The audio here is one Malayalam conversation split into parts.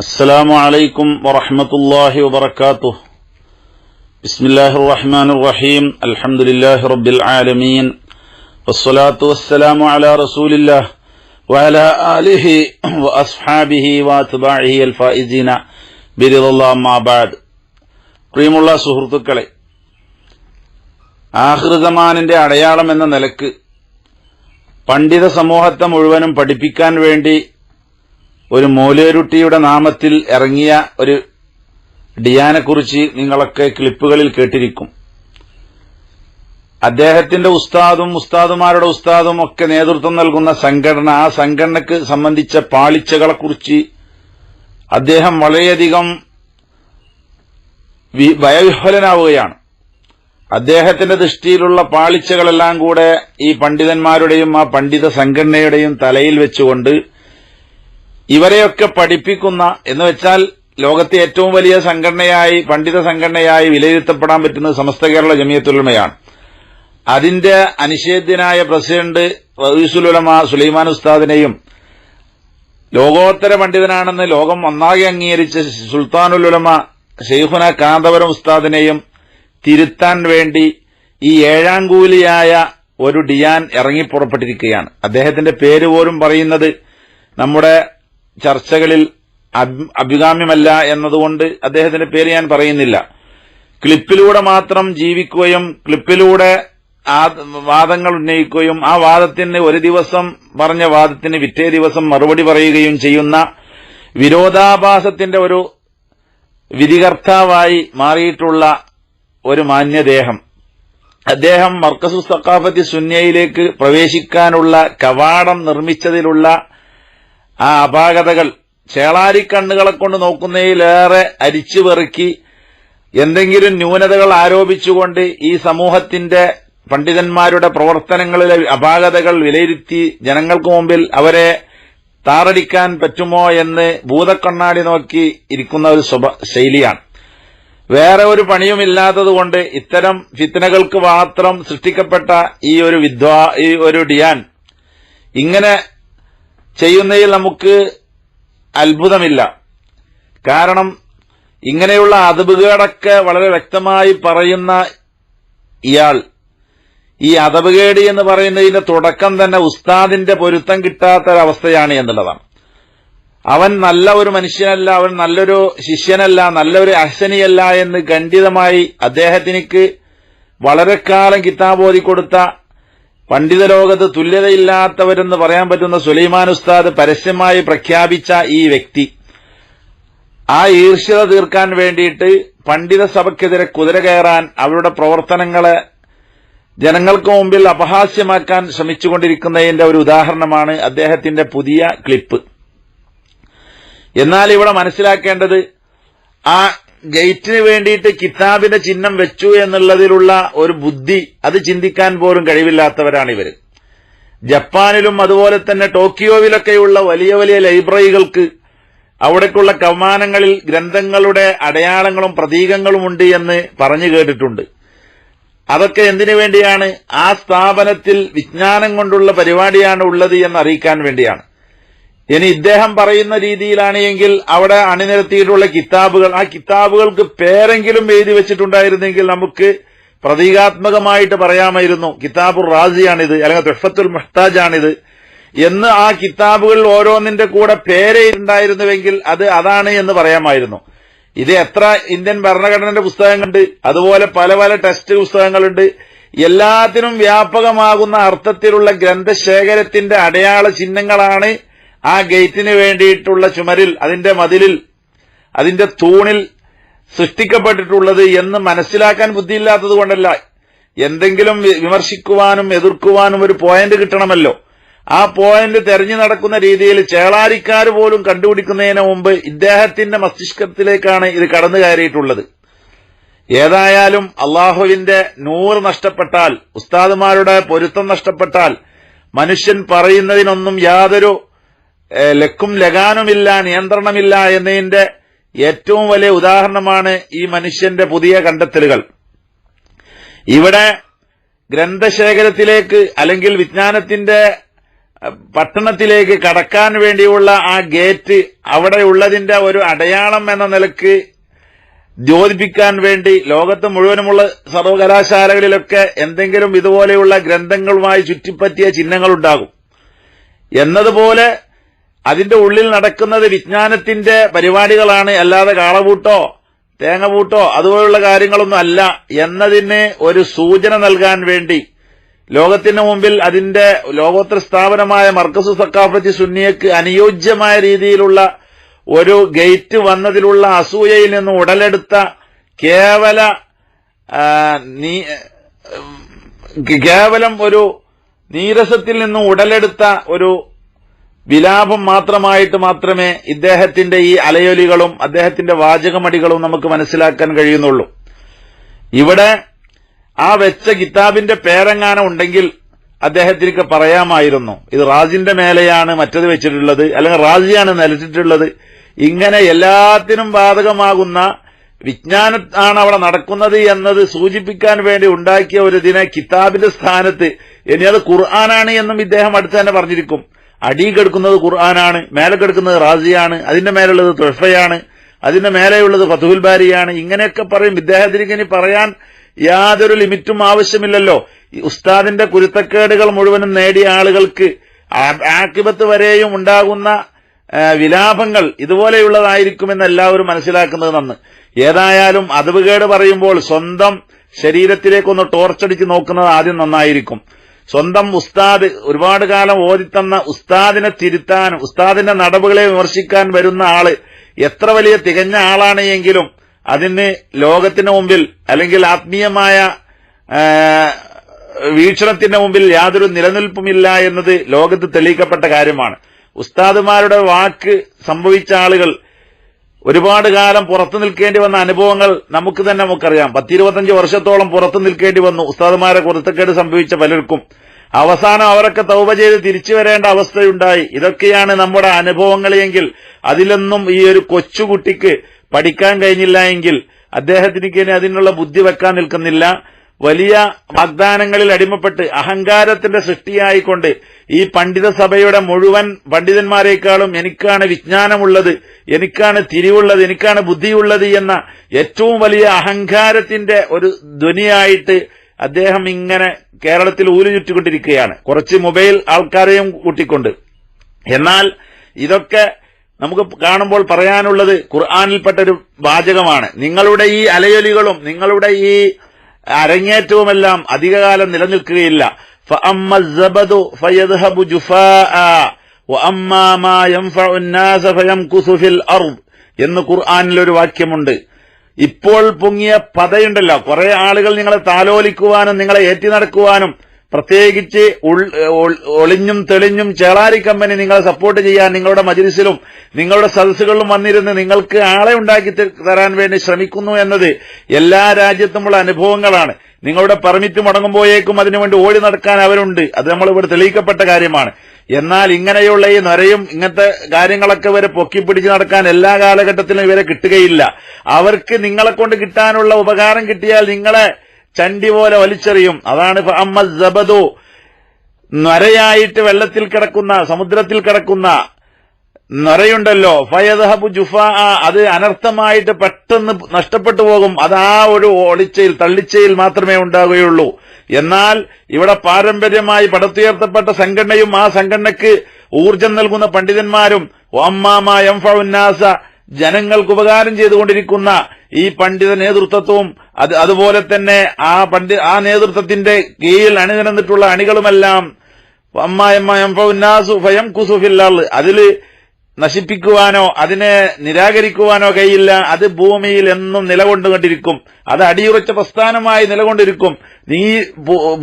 السلام عليكم ورحمة الله وبركاته بسم الله الرحمن الرحيم الحمد لله رب العالمين والصلاة والسلام على رسول الله وعلى آله وأصحابه وأتباعه الفائزين برضا الله ما بعد പ്രിയമുള്ള സുഹൃത്തുക്കളെ ആഹൃതമാനിന്റെ അടയാളം എന്ന നിലക്ക് പണ്ഡിത സമൂഹത്തെ മുഴുവനും പഠിപ്പിക്കാൻ വേണ്ടി ഒരു മോലേരുട്ടിയുടെ നാമത്തിൽ ഇറങ്ങിയ ഒരു ഡിയാനെക്കുറിച്ച് നിങ്ങളൊക്കെ ക്ലിപ്പുകളിൽ കേട്ടിരിക്കും. അദ്ദേഹത്തിന്റെ ഉസ്താദും ഉസ്താദുമാരുടെ ഉസ്താദും ഒക്കെ നേതൃത്വം നൽകുന്ന സംഘടന ആ സംഘടനയ്ക്ക് സംബന്ധിച്ച പാളിച്ചകളെക്കുറിച്ച് അദ്ദേഹം വളരെയധികം വയവിഹ്വലനാവുകയാണ്. അദ്ദേഹത്തിന്റെ ദൃഷ്ടിയിലുള്ള പാളിച്ചകളെല്ലാം കൂടെ ഈ പണ്ഡിതന്മാരുടെയും ആ പണ്ഡിത സംഘടനയുടെയും തലയിൽ വെച്ചുകൊണ്ട് ഇവരെയൊക്കെ പഠിപ്പിക്കുന്ന എന്ന് വെച്ചാൽ ലോകത്തെ ഏറ്റവും വലിയ സംഘടനയായി പണ്ഡിത സംഘടനയായി വിലയിരുത്തപ്പെടാൻ പറ്റുന്നത് സമസ്ത കേരള ജമിയത്തുലമയാണ് അതിന്റെ അനിഷേധ്യനായ പ്രസിഡന്റ് റവീസുലമ സുലൈമാൻ ഉസ്താദിനെയും ലോകോത്തര പണ്ഡിതനാണെന്ന് ലോകം ഒന്നാകെ അംഗീകരിച്ച സുൽത്താനുലുലമ ഷെയ്ഖുന കാന്തപുരം ഉസ്താദിനെയും തിരുത്താൻ വേണ്ടി ഈ ഏഴാം ഏഴാംകൂലിയായ ഒരു ഡിയാൻ ഇറങ്ങിപ്പുറപ്പെട്ടിരിക്കുകയാണ്. അദ്ദേഹത്തിന്റെ പേര് പോലും പറയുന്നത് നമ്മുടെ ചർച്ചകളിൽ അഭികാമ്യമല്ല എന്നതുകൊണ്ട് അദ്ദേഹത്തിന്റെ പേര് ഞാൻ പറയുന്നില്ല. ക്ലിപ്പിലൂടെ മാത്രം ജീവിക്കുകയും ക്ലിപ്പിലൂടെ വാദങ്ങൾ ഉന്നയിക്കുകയും ആ വാദത്തിന് ഒരു ദിവസം പറഞ്ഞ വാദത്തിന് വിറ്റേ ദിവസം മറുപടി പറയുകയും ചെയ്യുന്ന വിരോധാഭാസത്തിന്റെ ഒരു വിധികർത്താവായി മാറിയിട്ടുള്ള ഒരു മാന്യദേഹം. അദ്ദേഹം മർക്കസു സക്കാഫത്തി സുന്യയിലേക്ക് പ്രവേശിക്കാനുള്ള കവാടം നിർമ്മിച്ചതിലുള്ള ആ അപാകതകൾ ചേളാരിക്കണ്ണുകളെ കൊണ്ട് നോക്കുന്നതിലേറെ അരിച്ചു പെറുക്കി എന്തെങ്കിലും ന്യൂനതകൾ ആരോപിച്ചുകൊണ്ട് ഈ സമൂഹത്തിന്റെ പണ്ഡിതന്മാരുടെ പ്രവർത്തനങ്ങളിലെ അപാകതകൾ വിലയിരുത്തി ജനങ്ങൾക്ക് മുമ്പിൽ അവരെ താറടിക്കാൻ പറ്റുമോ എന്ന് ഭൂതക്കണ്ണാടി നോക്കി ഇരിക്കുന്ന ഒരു ശൈലിയാണ്. വേറെ ഒരു പണിയുമില്ലാത്തതുകൊണ്ട് ഇത്തരം ഫിത്തനകൾക്ക് മാത്രം സൃഷ്ടിക്കപ്പെട്ട ഈ ഒരു വിദ്വാ ഈ ഒരു ഡിയാൻ ഇങ്ങനെ ചെയ്യുന്നതിൽ നമുക്ക് അത്ഭുതമില്ല. കാരണം ഇങ്ങനെയുള്ള അതബുകേടൊക്കെ വളരെ വ്യക്തമായി പറയുന്ന ഇയാൾ ഈ അതബുകേട് എന്ന് പറയുന്നതിന്റെ തുടക്കം തന്നെ ഉസ്താദിന്റെ പൊരുത്തം കിട്ടാത്ത ഒരവസ്ഥയാണ് എന്നുള്ളതാണ്. അവൻ നല്ല ഒരു മനുഷ്യനല്ല അവൻ നല്ലൊരു ശിഷ്യനല്ല നല്ലൊരു അഹ്സനിയല്ല എന്ന് ഖണ്ഡിതമായി അദ്ദേഹത്തിനിക്ക് വളരെക്കാലം കാലം കൊടുത്ത പണ്ഡിത ലോകത്ത് തുല്യതയില്ലാത്തവരെന്ന് പറയാൻ പറ്റുന്ന സുലൈമാൻ ഉസ്താദ് പരസ്യമായി പ്രഖ്യാപിച്ച ഈ വ്യക്തി. ആ ഈർഷ്യത തീർക്കാൻ വേണ്ടിയിട്ട് പണ്ഡിത സഭയ്ക്കെതിരെ കുതിര കയറാൻ അവരുടെ പ്രവർത്തനങ്ങളെ ജനങ്ങൾക്ക് മുമ്പിൽ അപഹാസ്യമാക്കാൻ ശ്രമിച്ചുകൊണ്ടിരിക്കുന്നതിന്റെ ഒരു ഉദാഹരണമാണ് അദ്ദേഹത്തിന്റെ പുതിയ ക്ലിപ്പ്. എന്നാൽ ഇവിടെ മനസ്സിലാക്കേണ്ടത് ആ ഗേറ്റിന് വേണ്ടിയിട്ട് കിതാബിന്റെ ചിഹ്നം വെച്ചു എന്നുള്ളതിലുള്ള ഒരു ബുദ്ധി അത് ചിന്തിക്കാൻ പോലും കഴിവില്ലാത്തവരാണ് ഇവർ ജപ്പാനിലും അതുപോലെ തന്നെ ടോക്കിയോവിലൊക്കെയുള്ള വലിയ വലിയ ലൈബ്രറികൾക്ക് അവിടേക്കുള്ള കമാനങ്ങളിൽ ഗ്രന്ഥങ്ങളുടെ അടയാളങ്ങളും പ്രതീകങ്ങളും ഉണ്ട് എന്ന് പറഞ്ഞു കേട്ടിട്ടുണ്ട്. അതൊക്കെ എന്തിനു വേണ്ടിയാണ്? ആ സ്ഥാപനത്തിൽ വിജ്ഞാനം കൊണ്ടുള്ള പരിപാടിയാണ് ഉള്ളത് എന്ന് അറിയിക്കാൻ വേണ്ടിയാണ്. ഇനി ഇദ്ദേഹം പറയുന്ന രീതിയിലാണ് എങ്കിൽ അവിടെ അണിനിരത്തിയിട്ടുള്ള കിതാബുകൾ. ആ കിതാബുകൾക്ക് പേരെങ്കിലും എഴുതി വെച്ചിട്ടുണ്ടായിരുന്നെങ്കിൽ നമുക്ക് പ്രതീകാത്മകമായിട്ട് പറയാമായിരുന്നു കിതാബുർ റാസിയാണിത് അല്ലെങ്കിൽ തുഷ്ഫത്തുൽ മുഹ്താജാണിത്. എന്ന് ആ കിതാബുകളിൽ ഓരോന്നിന്റെ കൂടെ പേരെ ഉണ്ടായിരുന്നുവെങ്കിൽ അത് അതാണ് എന്ന് പറയാമായിരുന്നു. ഇത് എത്ര ഇന്ത്യൻ ഭരണഘടനയുടെ പുസ്തകങ്ങളുണ്ട് അതുപോലെ പല പല ടെസ്റ്റ് പുസ്തകങ്ങളുണ്ട്. എല്ലാത്തിനും വ്യാപകമാകുന്ന അർത്ഥത്തിലുള്ള ഗ്രന്ഥശേഖരത്തിന്റെ അടയാള ചിഹ്നങ്ങളാണ് ആ ഗേറ്റിന് വേണ്ടിയിട്ടുള്ള ചുമരിൽ അതിന്റെ മതിലിൽ അതിന്റെ തൂണിൽ സൃഷ്ടിക്കപ്പെട്ടിട്ടുള്ളത് എന്ന് മനസ്സിലാക്കാൻ ബുദ്ധിയില്ലാത്തത് കൊണ്ടല്ല. എന്തെങ്കിലും വിമർശിക്കുവാനും എതിർക്കുവാനും ഒരു പോയിന്റ് കിട്ടണമല്ലോ. ആ പോയിന്റ് തെരഞ്ഞു നടക്കുന്ന രീതിയിൽ ചേളാരിക്കാർ പോലും കണ്ടുപിടിക്കുന്നതിന് മുമ്പ് ഇദ്ദേഹത്തിന്റെ മസ്തിഷ്കത്തിലേക്കാണ് ഇത് കടന്നു കയറിയിട്ടുള്ളത്. ഏതായാലും അള്ളാഹുവിന്റെ നൂറ് നഷ്ടപ്പെട്ടാൽ ഉസ്താദുമാരുടെ പൊരുത്തം നഷ്ടപ്പെട്ടാൽ മനുഷ്യൻ പറയുന്നതിനൊന്നും യാതൊരു ലക്കും ലഗാനുമില്ല നിയന്ത്രണമില്ല എന്നതിന്റെ ഏറ്റവും വലിയ ഉദാഹരണമാണ് ഈ മനുഷ്യന്റെ പുതിയ കണ്ടെത്തലുകൾ. ഇവിടെ ഗ്രന്ഥശേഖരത്തിലേക്ക് അല്ലെങ്കിൽ വിജ്ഞാനത്തിന്റെ പട്ടണത്തിലേക്ക് കടക്കാൻ വേണ്ടിയുള്ള ആ ഗേറ്റ് അവിടെ ഉള്ളതിന്റെ ഒരു അടയാളം എന്ന നിലയ്ക്ക് ദ്യോതിപ്പിക്കാൻ വേണ്ടി ലോകത്ത് മുഴുവനുമുള്ള സർവകലാശാലകളിലൊക്കെ എന്തെങ്കിലും ഇതുപോലെയുള്ള ഗ്രന്ഥങ്ങളുമായി ചുറ്റിപ്പറ്റിയ ചിഹ്നങ്ങളുണ്ടാകും. എന്നതുപോലെ അതിന്റെ ഉള്ളിൽ നടക്കുന്നത് വിജ്ഞാനത്തിന്റെ പരിപാടികളാണ്. അല്ലാതെ കാളപൂട്ടോ തേങ്ങപൂട്ടോ അതുപോലുള്ള കാര്യങ്ങളൊന്നും അല്ല. എന്നതിന് ഒരു സൂചന നൽകാൻ വേണ്ടി. ലോകത്തിന് മുമ്പിൽ അതിന്റെ ലോകോത്തര സ്ഥാപനമായ മർക്കസു സക്കാഫത്തി സുന്നിയക്ക് അനുയോജ്യമായ രീതിയിലുള്ള ഒരു ഗേറ്റ് വന്നതിലുള്ള അസൂയയിൽ നിന്ന് ഉടലെടുത്ത കേവല കേവലം ഒരു നീരസത്തിൽ നിന്നും ഉടലെടുത്ത ഒരു വിലാപം മാത്രമായിട്ട് മാത്രമേ ഇദ്ദേഹത്തിന്റെ ഈ അലയൊലികളും അദ്ദേഹത്തിന്റെ വാചകമടികളും നമുക്ക് മനസ്സിലാക്കാൻ കഴിയുന്നുള്ളൂ. ഇവിടെ ആ വെച്ച കിതാബിന്റെ പേരെങ്ങാനം ഉണ്ടെങ്കിൽ അദ്ദേഹത്തിനൊക്കെ പറയാമായിരുന്നു. ഇത് റാജിന്റെ മേലെയാണ് മറ്റത് വെച്ചിട്ടുള്ളത് അല്ലെങ്കിൽ റാജിയാണ് നിലച്ചിട്ടുള്ളത്. ഇങ്ങനെ എല്ലാത്തിനും ബാധകമാകുന്ന വിജ്ഞാനം അവിടെ നടക്കുന്നത് എന്നത് സൂചിപ്പിക്കാൻ വേണ്ടി ഉണ്ടാക്കിയ ഒരു ദിന കിതാബിന്റെ സ്ഥാനത്ത് ഇനി അത് ഖുർആനാണ് എന്നും ഇദ്ദേഹം അടുത്ത് തന്നെ പറഞ്ഞിരിക്കും. അടി കിടക്കുന്നത് ഖുർആനാണ് മേലെ കിടക്കുന്നത് റാസിയാണ് അതിന്റെ മേലുള്ളത് തുഷയാണ് അതിന്റെ മേലെയുള്ളത് ഫതുഹുൽ ബാരിയാണ്. ഇങ്ങനെയൊക്കെ പറയും. ഇനി പറയാൻ യാതൊരു ലിമിറ്റും ആവശ്യമില്ലല്ലോ. ഉസ്താദിന്റെ കുരുത്തക്കേടുകൾ മുഴുവനും നേടിയ ആളുകൾക്ക് ആക്കിപത്ത് വരെയും ഉണ്ടാകുന്ന വിലാപങ്ങൾ ഇതുപോലെയുള്ളതായിരിക്കുമെന്ന് എല്ലാവരും മനസ്സിലാക്കുന്നത് നന്ന്. ഏതായാലും അതവുകേട് പറയുമ്പോൾ സ്വന്തം ശരീരത്തിലേക്കൊന്ന് ടോർച്ചടിച്ച് നോക്കുന്നത് ആദ്യം നന്നായിരിക്കും. സ്വന്തം ഉസ്താദ് ഒരുപാട് കാലം ഓതിത്തന്ന ഉസ്താദിനെ തിരുത്താൻ ഉസ്താദിന്റെ നടപുകളെ വിമർശിക്കാൻ വരുന്ന ആൾ എത്ര വലിയ തികഞ്ഞ ആളാണ് എങ്കിലും അതിന് ലോകത്തിന് മുമ്പിൽ അല്ലെങ്കിൽ ആത്മീയമായ വീക്ഷണത്തിന്റെ മുമ്പിൽ യാതൊരു നിലനിൽപ്പുമില്ല എന്നത് ലോകത്ത് തെളിയിക്കപ്പെട്ട കാര്യമാണ്. ഉസ്താദുമാരുടെ വാക്ക് സംഭവിച്ച ആളുകൾ ഒരുപാട് കാലം പുറത്തു നിൽക്കേണ്ടി വന്ന അനുഭവങ്ങൾ നമുക്ക് തന്നെ നമുക്കറിയാം. പത്തിരുപത്തഞ്ച് വർഷത്തോളം പുറത്തു നിൽക്കേണ്ടി വന്നു. ഉസ്താദുമാരെ കുറത്തക്കേട് സംഭവിച്ച പലർക്കും. അവസാനം അവരൊക്കെ തൗബ ചെയ്ത് തിരിച്ചു വരേണ്ട അവസ്ഥയുണ്ടായി. ഇതൊക്കെയാണ് നമ്മുടെ അനുഭവങ്ങളെങ്കിൽ അതിലൊന്നും ഈ ഒരു കൊച്ചുകുട്ടിക്ക് പഠിക്കാൻ കഴിഞ്ഞില്ല എങ്കിൽ അദ്ദേഹത്തിന് അതിനുള്ള ബുദ്ധി വെക്കാൻ നിൽക്കുന്നില്ല. വലിയ വാഗ്ദാനങ്ങളിൽ അടിമപ്പെട്ട് അഹങ്കാരത്തിന്റെ സൃഷ്ടിയായിക്കൊണ്ട് ഈ പണ്ഡിത സഭയുടെ മുഴുവൻ പണ്ഡിതന്മാരെക്കാളും എനിക്കാണ് വിജ്ഞാനമുള്ളത് എനിക്കാണ് തിരിവുള്ളത് എനിക്കാണ് ബുദ്ധിയുള്ളത് എന്ന ഏറ്റവും വലിയ അഹങ്കാരത്തിന്റെ ഒരു ധ്വനിയായിട്ട് അദ്ദേഹം ഇങ്ങനെ കേരളത്തിൽ ഊരു ചുറ്റിക്കൊണ്ടിരിക്കുകയാണ് കുറച്ച് മൊബൈൽ ആൾക്കാരെയും കൂട്ടിക്കൊണ്ട്. എന്നാൽ ഇതൊക്കെ നമുക്ക് കാണുമ്പോൾ പറയാനുള്ളത് ഖുർആാനിൽപ്പെട്ട ഒരു വാചകമാണ്. നിങ്ങളുടെ ഈ അലയൊലികളും നിങ്ങളുടെ ഈ അരങ്ങേറ്റവുമെല്ലാം അധികകാലം നിലനിൽക്കുകയില്ല. എന്ന് ഖുർആാനിലൊരു വാക്യമുണ്ട്. ഇപ്പോൾ പൊങ്ങിയ പതയുണ്ടല്ലോ. കുറെ ആളുകൾ നിങ്ങളെ താലോലിക്കുവാനും നിങ്ങളെ ഏറ്റി നടക്കുവാനും പ്രത്യേകിച്ച് ഒളിഞ്ഞും തെളിഞ്ഞും ചേളാരി കമ്പനി നിങ്ങളെ സപ്പോർട്ട് ചെയ്യാൻ നിങ്ങളുടെ മജിലിസിലും നിങ്ങളുടെ സദസ്സുകളിലും വന്നിരുന്ന് നിങ്ങൾക്ക് ആളെ ഉണ്ടാക്കി തരാൻ വേണ്ടി ശ്രമിക്കുന്നു എന്നത് എല്ലാ രാജ്യത്തുമുള്ള അനുഭവങ്ങളാണ്. നിങ്ങളുടെ പെർമിറ്റ് മുടങ്ങുമ്പോഴേക്കും അതിനുവേണ്ടി ഓടി നടക്കാൻ അവരുണ്ട്. അത് നമ്മൾ ഇവിടെ തെളിയിക്കപ്പെട്ട കാര്യമാണ്. എന്നാൽ ഇങ്ങനെയുള്ള ഈ നരയും ഇങ്ങനത്തെ കാര്യങ്ങളൊക്കെ വരെ പൊക്കിപ്പിടിച്ച് നടക്കാൻ എല്ലാ കാലഘട്ടത്തിലും ഇവരെ കിട്ടുകയില്ല. അവർക്ക് നിങ്ങളെ കൊണ്ട് കിട്ടാനുള്ള ഉപകാരം കിട്ടിയാൽ നിങ്ങളെ ചണ്ടി പോലെ വലിച്ചെറിയും. അതാണ് അമ്മ ജബദു നരയായിട്ട് വെള്ളത്തിൽ കിടക്കുന്ന സമുദ്രത്തിൽ കിടക്കുന്ന നരയുണ്ടല്ലോ. ഫയദഹബു ജുഫ അത് അനർത്ഥമായിട്ട് പെട്ടെന്ന് നഷ്ടപ്പെട്ടു പോകും. അത് ആ ഒരു ഒളിച്ചയിൽ തള്ളിച്ചയിൽ മാത്രമേ ഉണ്ടാകുകയുള്ളൂ. എന്നാൽ ഇവിടെ പാരമ്പര്യമായി പടത്തുയർത്തപ്പെട്ട സംഘടനയും ആ സംഘടനയ്ക്ക് ഊർജം നൽകുന്ന പണ്ഡിതന്മാരും ഒമ്മാമ എംഫുന്നാസ ജനങ്ങൾക്ക് ഉപകാരം ചെയ്തുകൊണ്ടിരിക്കുന്ന ഈ പണ്ഡിത നേതൃത്വവും അത് അതുപോലെ തന്നെ ആ പണ്ഡി ആ നേതൃത്വത്തിന്റെ കീഴിൽ അണിനിരന്നിട്ടുള്ള അണികളുമെല്ലാം അമ്മായമ്മ ഫയം കുസുഫില്ലാൾ അതിൽ നശിപ്പിക്കുവാനോ അതിനെ നിരാകരിക്കുവാനോ കഴിയില്ല. അത് ഭൂമിയിൽ എന്നും നിലകൊണ്ടുകൊണ്ടിരിക്കും. അത് അടിയുറച്ച പ്രസ്ഥാനമായി നിലകൊണ്ടിരിക്കും. നീ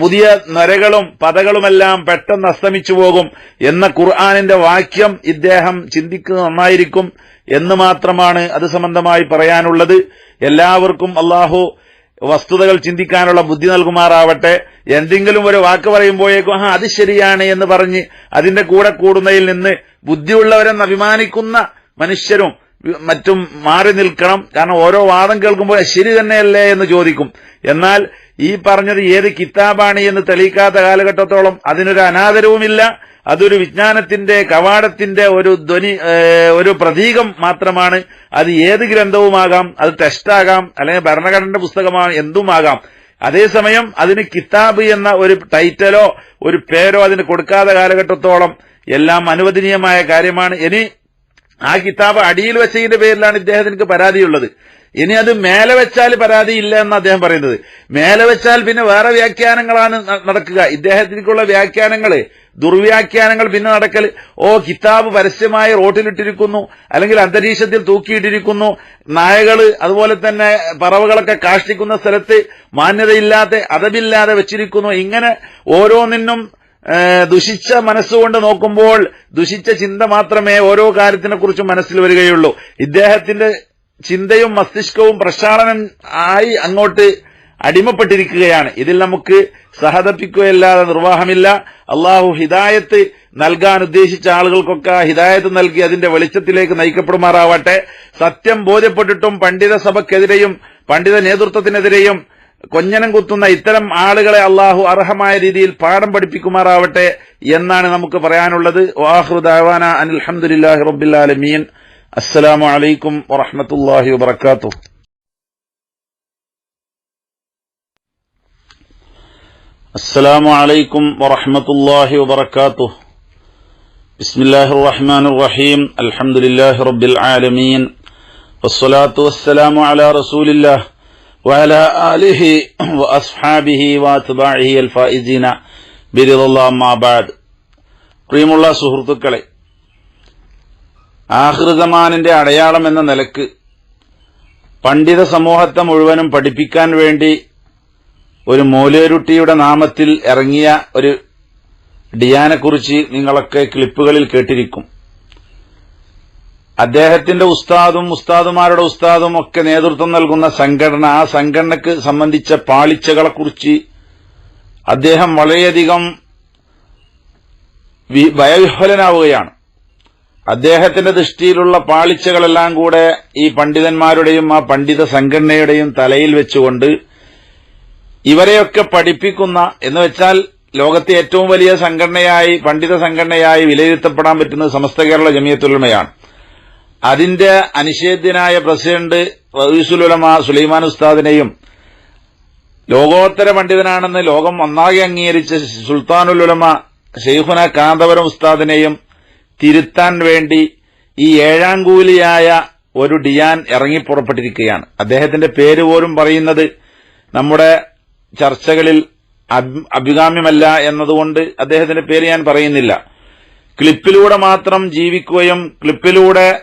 പുതിയ നരകളും പതകളുമെല്ലാം പെട്ടെന്ന് അസ്തമിച്ചു പോകും എന്ന ഖുർആാനിന്റെ വാക്യം ഇദ്ദേഹം ചിന്തിക്കുന്നത് നന്നായിരിക്കും. എന്ന് മാത്രമാണ് അത് സംബന്ധമായി പറയാനുള്ളത്. എല്ലാവർക്കും അള്ളാഹു വസ്തുതകൾ ചിന്തിക്കാനുള്ള ബുദ്ധി നൽകുമാറാവട്ടെ. എന്തെങ്കിലും ഒരു വാക്ക് പറയുമ്പോഴേക്കും ആ അത് ശരിയാണ് എന്ന് പറഞ്ഞ് അതിന്റെ കൂടെ കൂടുന്നതിൽ നിന്ന് ബുദ്ധിയുള്ളവരെന്ന് അഭിമാനിക്കുന്ന മനുഷ്യരും മറ്റും മാറി നിൽക്കണം. കാരണം ഓരോ വാദം കേൾക്കുമ്പോൾ ശരി തന്നെയല്ലേ എന്ന് ചോദിക്കും. എന്നാൽ ഈ പറഞ്ഞത് ഏത് കിതാബാണ് എന്ന് തെളിയിക്കാത്ത കാലഘട്ടത്തോളം അതിനൊരു അനാദരവുമില്ല. അതൊരു വിജ്ഞാനത്തിന്റെ കവാടത്തിന്റെ ഒരു ധ്വനി ഒരു പ്രതീകം മാത്രമാണ്. അത് ഏത് ഗ്രന്ഥവുമാകാം അത് ടെസ്റ്റാകാം അല്ലെങ്കിൽ ഭരണഘടനയുടെ പുസ്തകമാണ് എന്തുമാകാം. അതേസമയം അതിന് കിതാബ് എന്ന ഒരു ടൈറ്റലോ ഒരു പേരോ അതിന് കൊടുക്കാതെ കാലഘട്ടത്തോളം എല്ലാം അനുവദനീയമായ കാര്യമാണ്. ഇനി ആ കിതാബ് അടിയിൽ വെച്ചതിന്റെ പേരിലാണ് ഇദ്ദേഹത്തിന് പരാതിയുള്ളത്. ഇനി അത് മേലെ വെച്ചാൽ പരാതിയില്ല എന്ന് അദ്ദേഹം പറയുന്നത്. മേലെ വെച്ചാൽ പിന്നെ വേറെ വ്യാഖ്യാനങ്ങളാണ് നടക്കുക. ഇദ്ദേഹത്തിനുള്ള വ്യാഖ്യാനങ്ങൾ ദുർവ്യാഖ്യാനങ്ങൾ പിന്നെ നടക്കൽ. ഓ കിതാബ് പരസ്യമായി റോട്ടിലിട്ടിരിക്കുന്നു അല്ലെങ്കിൽ അന്തരീക്ഷത്തിൽ തൂക്കിയിട്ടിരിക്കുന്നു. നായകൾ അതുപോലെ തന്നെ പറവകളൊക്കെ കാഷ്ടിക്കുന്ന സ്ഥലത്ത് മാന്യതയില്ലാതെ അതവില്ലാതെ വെച്ചിരിക്കുന്നു. ഇങ്ങനെ ഓരോന്നിനും ദുഷിച്ച മനസ്സുകൊണ്ട് നോക്കുമ്പോൾ ദുഷിച്ച ചിന്ത മാത്രമേ ഓരോ കാര്യത്തിനെ കുറിച്ചും മനസ്സിൽ വരികയുള്ളൂ. ഇദ്ദേഹത്തിന്റെ ചിന്തയും മസ്തിഷ്കവും പ്രക്ഷാളനം ആയി അങ്ങോട്ട് അടിമപ്പെട്ടിരിക്കുകയാണ്. ഇതിൽ നമുക്ക് സഹതപ്പിക്കുകയല്ലാതെ നിർവാഹമില്ല. അള്ളാഹു ഹിദായത്ത് നൽകാൻ ഉദ്ദേശിച്ച ആളുകൾക്കൊക്കെ ആ ഹിദായത്ത് നൽകി അതിന്റെ വെളിച്ചത്തിലേക്ക് നയിക്കപ്പെടുമാറാവട്ടെ. സത്യം ബോധ്യപ്പെട്ടിട്ടും പണ്ഡിത സഭയ്ക്കെതിരെയും പണ്ഡിത നേതൃത്വത്തിനെതിരെയും കൊഞ്ഞനം കുത്തുന്ന ഇത്തരം ആളുകളെ അള്ളാഹു അർഹമായ രീതിയിൽ പാഠം പഠിപ്പിക്കുമാറാവട്ടെ എന്നാണ് നമുക്ക് പറയാനുള്ളത്. വാഹൃദാന അനിൽഹമുല്ലാഹി റബ്ബില്ലാലമീൻ അസ്സലാമു അലൈക്കും വറഹമത്തല്ലാഹി വബർക്കാത്തു السلام عليكم ورحمة الله وبركاته بسم الله الرحمن الرحيم الحمد لله رب العالمين والصلاة والسلام على رسول الله وعلى آله وأصحابه وأتباعه الفائزين برضا الله ما بعد പ്രിയമുള്ള സുഹൃത്തുക്കളെ ആഹൃതമാനിന്റെ അടയാളം എന്ന നിലക്ക് പണ്ഡിത സമൂഹത്തെ മുഴുവനും പഠിപ്പിക്കാൻ വേണ്ടി ഒരു മൂലരുട്ടിയുടെ നാമത്തിൽ ഇറങ്ങിയ ഒരു ഡിയാനെക്കുറിച്ച് നിങ്ങളൊക്കെ ക്ലിപ്പുകളിൽ കേട്ടിരിക്കും. അദ്ദേഹത്തിന്റെ ഉസ്താദും ഉസ്താദുമാരുടെ ഉസ്താദും ഒക്കെ നേതൃത്വം നൽകുന്ന സംഘടന ആ സംഘടനക്ക് സംബന്ധിച്ച പാളിച്ചകളെക്കുറിച്ച് അദ്ദേഹം വളരെയധികം വയവിഹ്വലനാവുകയാണ്. അദ്ദേഹത്തിന്റെ ദൃഷ്ടിയിലുള്ള പാളിച്ചകളെല്ലാം കൂടെ ഈ പണ്ഡിതന്മാരുടെയും ആ പണ്ഡിത സംഘടനയുടെയും തലയിൽ വെച്ചുകൊണ്ട് ഇവരെയൊക്കെ പഠിപ്പിക്കുന്ന എന്ന് വെച്ചാൽ ലോകത്തെ ഏറ്റവും വലിയ സംഘടനയായി പണ്ഡിത സംഘടനയായി വിലയിരുത്തപ്പെടാൻ പറ്റുന്നത് സമസ്ത കേരള ജമിയത്തുലമയാണ് അതിന്റെ അനിഷേധ്യനായ പ്രസിഡന്റ് റവീസുലമ സുലൈമാൻ ഉസ്താദിനെയും ലോകോത്തര പണ്ഡിതനാണെന്ന് ലോകം ഒന്നാകെ അംഗീകരിച്ച സുൽത്താനുലുലമ ഷെയ്ഖുന കാന്തപുരം ഉസ്താദിനെയും തിരുത്താൻ വേണ്ടി ഈ ഏഴാംകൂലിയായ ഒരു ഡിയാൻ ഇറങ്ങിപ്പുറപ്പെട്ടിരിക്കുകയാണ്. അദ്ദേഹത്തിന്റെ പേര് പോലും പറയുന്നത് നമ്മുടെ ചർച്ചകളിൽ അഭികാമ്യമല്ല എന്നതുകൊണ്ട് അദ്ദേഹത്തിന്റെ പേര് ഞാൻ പറയുന്നില്ല. ക്ലിപ്പിലൂടെ മാത്രം ജീവിക്കുകയും ക്ലിപ്പിലൂടെ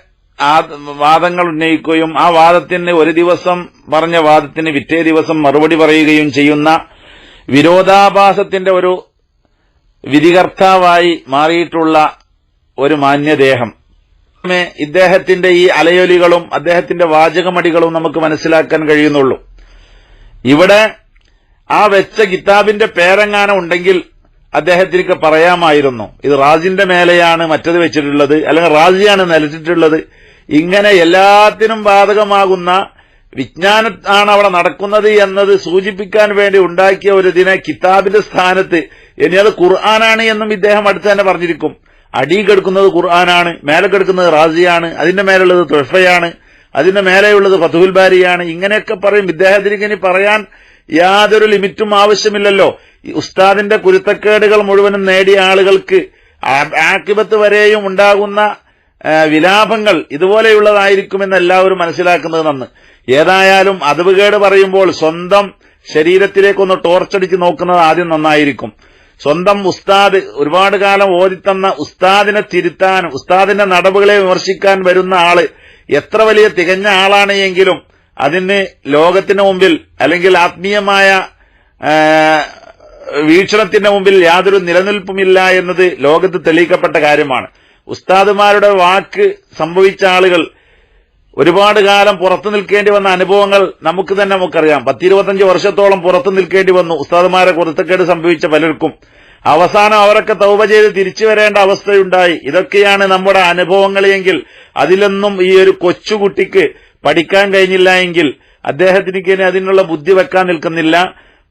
വാദങ്ങൾ ഉന്നയിക്കുകയും ആ വാദത്തിന് ഒരു ദിവസം പറഞ്ഞ വാദത്തിന് വിറ്റേ ദിവസം മറുപടി പറയുകയും ചെയ്യുന്ന വിരോധാഭാസത്തിന്റെ ഒരു വിധികർത്താവായി മാറിയിട്ടുള്ള ഒരു മാന്യദേഹം. ഇദ്ദേഹത്തിന്റെ ഈ അലയൊലികളും അദ്ദേഹത്തിന്റെ വാചകമടികളും നമുക്ക് മനസ്സിലാക്കാൻ കഴിയുന്നുള്ളൂ. ഇവിടെ ആ വെച്ച കിതാബിന്റെ പേരെങ്ങാനം ഉണ്ടെങ്കിൽ അദ്ദേഹത്തിനൊക്കെ പറയാമായിരുന്നു. ഇത് റാജിന്റെ മേലെയാണ് മറ്റത് വെച്ചിട്ടുള്ളത് അല്ലെങ്കിൽ റാജിയാണ് നിലച്ചിട്ടുള്ളത്. ഇങ്ങനെ എല്ലാത്തിനും ബാധകമാകുന്ന വിജ്ഞാനമാണ് അവിടെ നടക്കുന്നത് എന്നത് സൂചിപ്പിക്കാൻ വേണ്ടി ഉണ്ടാക്കിയ ഒരു ദിന കിതാബിന്റെ സ്ഥാനത്ത്. ഇനി അത് ഖുർആനാണ് എന്നും ഇദ്ദേഹം അടുത്ത് തന്നെ പറഞ്ഞിരിക്കും. അടി കെടുക്കുന്നത് ഖുർആനാണ് മേലെ കെടുക്കുന്നത് റാസിയാണ് അതിന്റെ മേലുള്ളത് തൊഫയാണ് അതിന്റെ മേലെയുള്ളത് ഫതുഹുൽ ബാരിയാണ്. ഇങ്ങനെയൊക്കെ പറയും. ഇദ്ദേഹത്തിന് ഇനി പറയാൻ യാതൊരു ലിമിറ്റും ആവശ്യമില്ലല്ലോ. ഉസ്താദിന്റെ കുരുത്തക്കേടുകൾ മുഴുവനും നേടിയ ആളുകൾക്ക് ആക്കിപത്ത് വരെയും ഉണ്ടാകുന്ന വിലാപങ്ങൾ ഇതുപോലെയുള്ളതായിരിക്കുമെന്ന് എല്ലാവരും മനസ്സിലാക്കുന്നത് നന്ന്. ഏതായാലും അതവുകേട് പറയുമ്പോൾ സ്വന്തം ശരീരത്തിലേക്കൊന്ന് ടോർച്ചടിച്ച് നോക്കുന്നത് ആദ്യം നന്നായിരിക്കും. സ്വന്തം ഉസ്താദ് ഒരുപാട് കാലം ഓതിത്തന്ന ഉസ്താദിനെ തിരുത്താൻ ഉസ്താദിന്റെ നടപുകളെ വിമർശിക്കാൻ വരുന്ന ആൾ എത്ര വലിയ തികഞ്ഞ ആളാണ് എങ്കിലും അതിന് ലോകത്തിന് മുമ്പിൽ അല്ലെങ്കിൽ ആത്മീയമായ വീക്ഷണത്തിന്റെ മുമ്പിൽ യാതൊരു നിലനിൽപ്പുമില്ല എന്നത് ലോകത്ത് തെളിയിക്കപ്പെട്ട കാര്യമാണ്. ഉസ്താദുമാരുടെ വാക്ക് സംഭവിച്ച ആളുകൾ ഒരുപാട് കാലം പുറത്തു നിൽക്കേണ്ടി വന്ന അനുഭവങ്ങൾ നമുക്ക് തന്നെ നമുക്കറിയാം. പത്തിരുപത്തഞ്ച് വർഷത്തോളം പുറത്തു നിൽക്കേണ്ടി വന്നു ഉസ്താദുമാരെ കുറുത്തക്കേട് സംഭവിച്ച പലർക്കും. അവസാനം അവരൊക്കെ തൗപ ചെയ്ത് തിരിച്ചു വരേണ്ട അവസ്ഥയുണ്ടായി. ഇതൊക്കെയാണ് നമ്മുടെ അനുഭവങ്ങളെങ്കിൽ അതിലൊന്നും ഈ ഒരു കൊച്ചുകുട്ടിക്ക് പഠിക്കാൻ കഴിഞ്ഞില്ല എങ്കിൽ അദ്ദേഹത്തിന് അതിനുള്ള ബുദ്ധി വെക്കാൻ നിൽക്കുന്നില്ല.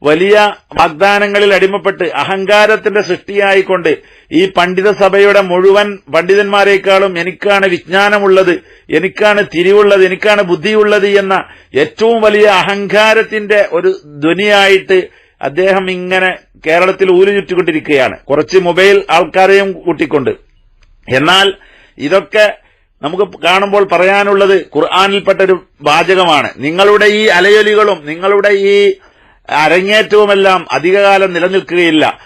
വലിയ വാഗ്ദാനങ്ങളിൽ അടിമപ്പെട്ട് അഹങ്കാരത്തിന്റെ സൃഷ്ടിയായിക്കൊണ്ട് ഈ പണ്ഡിത സഭയുടെ മുഴുവൻ പണ്ഡിതന്മാരെക്കാളും എനിക്കാണ് വിജ്ഞാനമുള്ളത് എനിക്കാണ് തിരിവുള്ളത് എനിക്കാണ് ബുദ്ധിയുള്ളത് എന്ന ഏറ്റവും വലിയ അഹങ്കാരത്തിന്റെ ഒരു ധ്വനിയായിട്ട് അദ്ദേഹം ഇങ്ങനെ കേരളത്തിൽ ഊരു ചുറ്റിക്കൊണ്ടിരിക്കുകയാണ് കുറച്ച് മൊബൈൽ ആൾക്കാരെയും കൂട്ടിക്കൊണ്ട്. എന്നാൽ ഇതൊക്കെ നമുക്ക് കാണുമ്പോൾ പറയാനുള്ളത് ഖുർആാനിൽപ്പെട്ടൊരു വാചകമാണ്. നിങ്ങളുടെ ഈ അലയൊലികളും നിങ്ങളുടെ ഈ അരങ്ങേറ്റവുമെല്ലാം അധികകാലം നിലനിൽക്കുകയില്ല.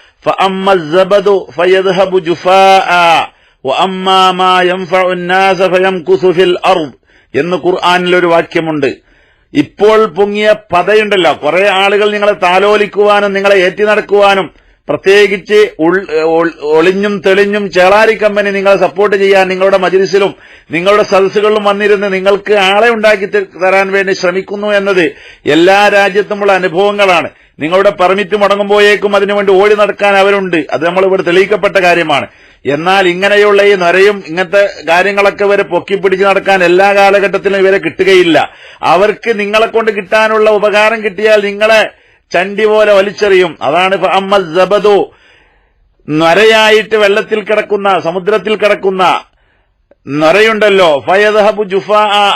എന്ന് ഖുർആാനിലൊരു വാക്യമുണ്ട്. ഇപ്പോൾ പൊങ്ങിയ പതയുണ്ടല്ലോ. കുറെ ആളുകൾ നിങ്ങളെ താലോലിക്കുവാനും നിങ്ങളെ ഏറ്റി നടക്കുവാനും പ്രത്യേകിച്ച് ഒളിഞ്ഞും തെളിഞ്ഞും ചേളാരി കമ്പനി നിങ്ങൾ സപ്പോർട്ട് ചെയ്യാൻ നിങ്ങളുടെ മജിലിസിലും നിങ്ങളുടെ സദസ്സുകളിലും വന്നിരുന്ന് നിങ്ങൾക്ക് ആളെ ഉണ്ടാക്കി തരാൻ വേണ്ടി ശ്രമിക്കുന്നു എന്നത് എല്ലാ രാജ്യത്തുമുള്ള അനുഭവങ്ങളാണ്. നിങ്ങളുടെ പെർമിറ്റ് മുടങ്ങുമ്പോഴേക്കും അതിനുവേണ്ടി ഓടി നടക്കാൻ അവരുണ്ട്. അത് നമ്മൾ ഇവിടെ തെളിയിക്കപ്പെട്ട കാര്യമാണ്. എന്നാൽ ഇങ്ങനെയുള്ള ഈ നരയും ഇങ്ങനത്തെ കാര്യങ്ങളൊക്കെ ഇവരെ പൊക്കിപ്പിടിച്ച് നടക്കാൻ എല്ലാ കാലഘട്ടത്തിലും ഇവരെ കിട്ടുകയില്ല. അവർക്ക് നിങ്ങളെ കൊണ്ട് കിട്ടാനുള്ള ഉപകാരം കിട്ടിയാൽ നിങ്ങളെ ചണ്ടി പോലെ വലിച്ചെറിയും. അതാണ് അമ്മ ജബദു. നരയായിട്ട് വെള്ളത്തിൽ കിടക്കുന്ന സമുദ്രത്തിൽ കിടക്കുന്ന നരയുണ്ടല്ലോ. ഫയദഹബു ജുഫ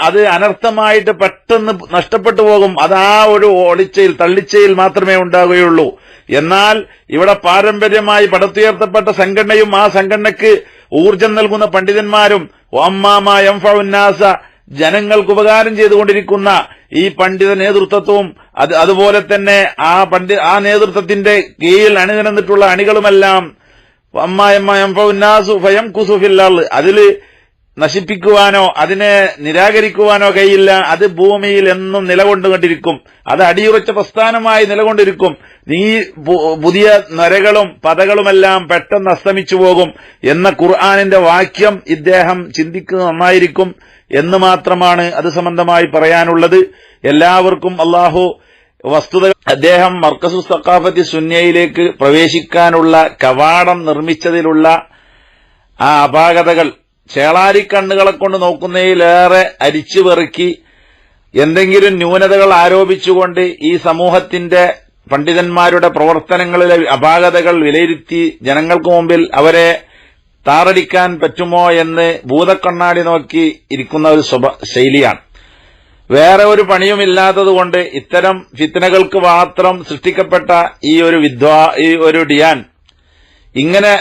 അത് അനർത്ഥമായിട്ട് പെട്ടെന്ന് നഷ്ടപ്പെട്ടു പോകും. അത് ആ ഒരു ഒളിച്ചയിൽ തള്ളിച്ചയിൽ മാത്രമേ ഉണ്ടാകുകയുള്ളൂ. എന്നാൽ ഇവിടെ പാരമ്പര്യമായി പടുത്തുയർത്തപ്പെട്ട സംഘടനയും ആ സംഘടനയ്ക്ക് ഊർജം നൽകുന്ന പണ്ഡിതന്മാരും ഒമ്മാമ എംഫുന്നാസ ജനങ്ങൾക്ക് ഉപകാരം ചെയ്തുകൊണ്ടിരിക്കുന്ന ഈ പണ്ഡിത നേതൃത്വവും അത് അതുപോലെ തന്നെ ആ പണ്ഡി ആ നേതൃത്വത്തിന്റെ കീഴിൽ അണിനിരന്നിട്ടുള്ള അണികളുമെല്ലാം ഫയം കുസുഫില്ലാൾ അതിൽ നശിപ്പിക്കുവാനോ അതിനെ നിരാകരിക്കുവാനോ കഴിയില്ല. അത് ഭൂമിയിൽ എന്നും നിലകൊണ്ടുകൊണ്ടിരിക്കും. അത് അടിയുറച്ച പ്രസ്ഥാനമായി നിലകൊണ്ടിരിക്കും. നീ പുതിയ നരകളും പതകളുമെല്ലാം പെട്ടെന്ന് അസ്തമിച്ചു പോകും എന്ന ഖുർആാനിന്റെ വാക്യം ഇദ്ദേഹം ചിന്തിക്കുന്നത് നന്നായിരിക്കും. എന്ന് മാത്രമാണ് അത് സംബന്ധമായി പറയാനുള്ളത്. എല്ലാവർക്കും അള്ളാഹു വസ്തുത അദ്ദേഹം മർക്കസു സക്കാഫത്തി സുന്യയിലേക്ക് പ്രവേശിക്കാനുള്ള കവാടം നിർമ്മിച്ചതിലുള്ള ആ അപാകതകൾ ചേളാരിക്കണ്ണുകളെ കൊണ്ട് നോക്കുന്നതിലേറെ അരിച്ചു പെറുക്കി എന്തെങ്കിലും ന്യൂനതകൾ ആരോപിച്ചുകൊണ്ട് ഈ സമൂഹത്തിന്റെ പണ്ഡിതന്മാരുടെ പ്രവർത്തനങ്ങളിലെ അപാകതകൾ വിലയിരുത്തി ജനങ്ങൾക്ക് മുമ്പിൽ അവരെ താറടിക്കാൻ പറ്റുമോ എന്ന് ഭൂതക്കണ്ണാടി നോക്കി ഇരിക്കുന്ന ഒരു ശൈലിയാണ്. വേറെ ഒരു പണിയുമില്ലാത്തതുകൊണ്ട് ഇത്തരം ഫിത്തനകൾക്ക് മാത്രം സൃഷ്ടിക്കപ്പെട്ട ഈ ഒരു വിദ്വാ ഈ ഒരു ഡിയാൻ ഇങ്ങനെ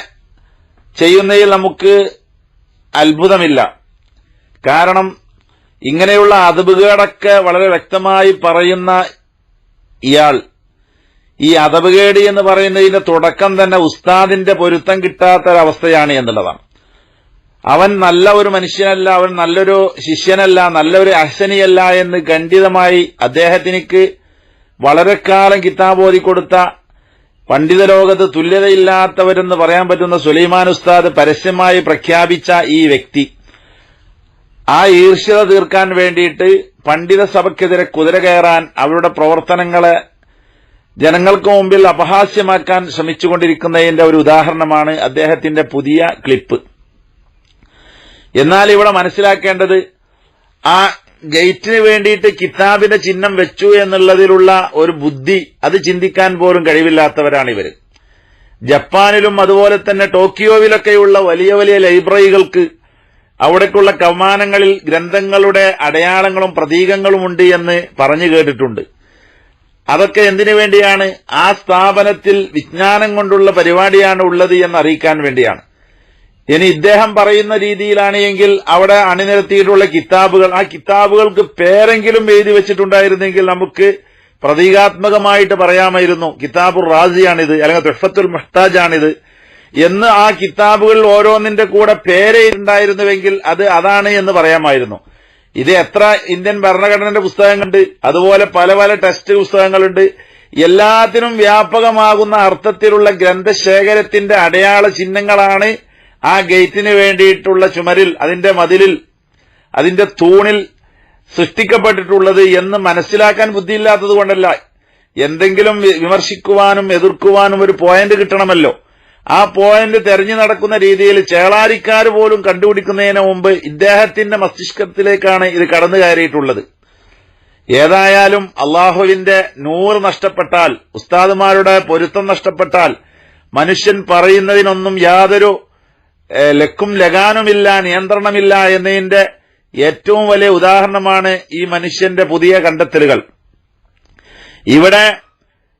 ചെയ്യുന്നതിൽ നമുക്ക് അത്ഭുതമില്ല. കാരണം ഇങ്ങനെയുള്ള അതബുകേടൊക്കെ വളരെ വ്യക്തമായി പറയുന്ന ഇയാൾ ഈ അതവുകേട് എന്ന് പറയുന്നതിന്റെ തുടക്കം തന്നെ ഉസ്താദിന്റെ പൊരുത്തം കിട്ടാത്തൊരവസ്ഥയാണ് എന്നുള്ളതാണ്. അവൻ നല്ല ഒരു മനുഷ്യനല്ല അവൻ നല്ലൊരു ശിഷ്യനല്ല നല്ലൊരു അഹ്സനിയല്ല എന്ന് ഖണ്ഡിതമായി അദ്ദേഹത്തിനിക്ക് വളരെ കാലം കിതാബോധി കൊടുത്ത പണ്ഡിത ലോകത്ത് തുല്യതയില്ലാത്തവരെന്ന് പറയാൻ പറ്റുന്ന സുലൈമാൻ ഉസ്താദ് പരസ്യമായി പ്രഖ്യാപിച്ച ഈ വ്യക്തി. ആ ഈർഷ്യത തീർക്കാൻ വേണ്ടിയിട്ട് പണ്ഡിത സഭയ്ക്കെതിരെ കുതിര കയറാൻ അവരുടെ പ്രവർത്തനങ്ങളെ ജനങ്ങൾക്ക് മുമ്പിൽ അപഹാസ്യമാക്കാൻ ശ്രമിച്ചുകൊണ്ടിരിക്കുന്നതിന്റെ ഒരു ഉദാഹരണമാണ് അദ്ദേഹത്തിന്റെ പുതിയ ക്ലിപ്പ്. എന്നാൽ ഇവിടെ മനസ്സിലാക്കേണ്ടത് ആ ഗേറ്റിന് വേണ്ടിയിട്ട് കിതാബിന്റെ ചിഹ്നം വെച്ചു എന്നുള്ളതിലുള്ള ഒരു ബുദ്ധി അത് ചിന്തിക്കാൻ പോലും കഴിവില്ലാത്തവരാണ് ഇവർ ജപ്പാനിലും അതുപോലെ തന്നെ ടോക്കിയോവിലൊക്കെയുള്ള വലിയ വലിയ ലൈബ്രറികൾക്ക് അവിടേക്കുള്ള കമാനങ്ങളിൽ ഗ്രന്ഥങ്ങളുടെ അടയാളങ്ങളും പ്രതീകങ്ങളും ഉണ്ട് എന്ന് പറഞ്ഞു കേട്ടിട്ടുണ്ട്. അതൊക്കെ എന്തിനു വേണ്ടിയാണ്? ആ സ്ഥാപനത്തിൽ വിജ്ഞാനം കൊണ്ടുള്ള പരിപാടിയാണ് ഉള്ളത് എന്ന് അറിയിക്കാൻ വേണ്ടിയാണ്. ഇനി ഇദ്ദേഹം പറയുന്ന രീതിയിലാണ് എങ്കിൽ അവിടെ അണിനിരത്തിയിട്ടുള്ള കിതാബുകൾ ആ കിതാബുകൾക്ക് പേരെങ്കിലും എഴുതി വെച്ചിട്ടുണ്ടായിരുന്നെങ്കിൽ നമുക്ക് പ്രതീകാത്മകമായിട്ട് പറയാമായിരുന്നു കിതാബുർ റാസിയാണിത് അല്ലെങ്കിൽ തുഷ്ഫത്തുൽ മുഹ്താജാണിത്. എന്ന് ആ കിതാബുകളിൽ ഓരോന്നിന്റെ കൂടെ പേരെ ഉണ്ടായിരുന്നുവെങ്കിൽ അത് അതാണ് എന്ന് പറയാമായിരുന്നു. ഇത് എത്ര ഇന്ത്യൻ ഭരണഘടനയുടെ പുസ്തകങ്ങളുണ്ട്? അതുപോലെ പല പല ടെസ്റ്റ് പുസ്തകങ്ങളുണ്ട്. എല്ലാത്തിനും വ്യാപകമാകുന്ന അർത്ഥത്തിലുള്ള ഗ്രന്ഥശേഖരത്തിന്റെ അടയാള ചിഹ്നങ്ങളാണ് ആ ഗേറ്റിന് വേണ്ടിയിട്ടുള്ള ചുമരിൽ അതിന്റെ മതിലിൽ അതിന്റെ തൂണിൽ സൃഷ്ടിക്കപ്പെട്ടിട്ടുള്ളത് എന്ന് മനസ്സിലാക്കാൻ ബുദ്ധിയില്ലാത്തത് കൊണ്ടല്ല. എന്തെങ്കിലും വിമർശിക്കുവാനും എതിർക്കുവാനും ഒരു പോയിന്റ് കിട്ടണമല്ലോ. ആ പോയിന്റ് തെരഞ്ഞു നടക്കുന്ന രീതിയിൽ ചേളാരിക്കാർ പോലും കണ്ടുപിടിക്കുന്നതിന് മുമ്പ് ഇദ്ദേഹത്തിന്റെ മസ്തിഷ്കത്തിലേക്കാണ് ഇത് കടന്നു കയറിയിട്ടുള്ളത്. ഏതായാലും അള്ളാഹുവിന്റെ നൂറ് നഷ്ടപ്പെട്ടാൽ ഉസ്താദുമാരുടെ പൊരുത്തം നഷ്ടപ്പെട്ടാൽ മനുഷ്യൻ പറയുന്നതിനൊന്നും യാതൊരു ലക്കും ലഗാനുമില്ല നിയന്ത്രണമില്ല എന്നതിന്റെ ഏറ്റവും വലിയ ഉദാഹരണമാണ് ഈ മനുഷ്യന്റെ പുതിയ കണ്ടെത്തലുകൾ. ഇവിടെ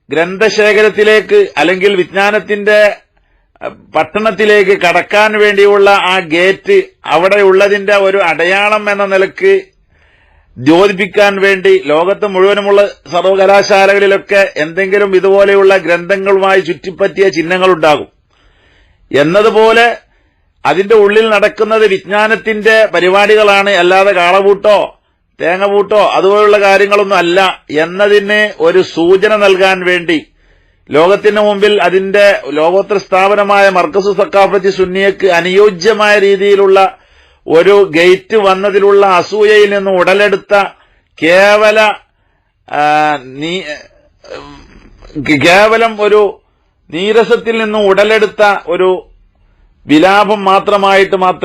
ഗ്രന്ഥശേഖരത്തിലേക്ക് അല്ലെങ്കിൽ വിജ്ഞാനത്തിന്റെ പട്ടണത്തിലേക്ക് കടക്കാൻ വേണ്ടിയുള്ള ആ ഗേറ്റ് അവിടെ ഉള്ളതിന്റെ ഒരു അടയാളം എന്ന നിലയ്ക്ക് ദ്യോതിപ്പിക്കാൻ വേണ്ടി ലോകത്ത് മുഴുവനുമുള്ള സർവകലാശാലകളിലൊക്കെ എന്തെങ്കിലും ഇതുപോലെയുള്ള ഗ്രന്ഥങ്ങളുമായി ചുറ്റിപ്പറ്റിയ ചിഹ്നങ്ങളുണ്ടാകും. എന്നതുപോലെ അതിന്റെ ഉള്ളിൽ നടക്കുന്നത് വിജ്ഞാനത്തിന്റെ പരിപാടികളാണ്. അല്ലാതെ കാളപൂട്ടോ തേങ്ങപൂട്ടോ അതുപോലുള്ള കാര്യങ്ങളൊന്നും അല്ല. എന്നതിന് ഒരു സൂചന നൽകാൻ വേണ്ടി ലോകത്തിന് മുമ്പിൽ അതിന്റെ ലോകോത്തര സ്ഥാപനമായ മർക്കസു സക്കാഫത്തി സുന്നിയക്ക് അനുയോജ്യമായ രീതിയിലുള്ള ഒരു ഗേറ്റ് വന്നതിലുള്ള അസൂയയിൽ നിന്ന് ഉടലെടുത്ത കേവല കേവലം ഒരു നീരസത്തിൽ നിന്ന് ഉടലെടുത്ത ഒരു വിലാപം മാത്രമായിട്ട് മാത്രം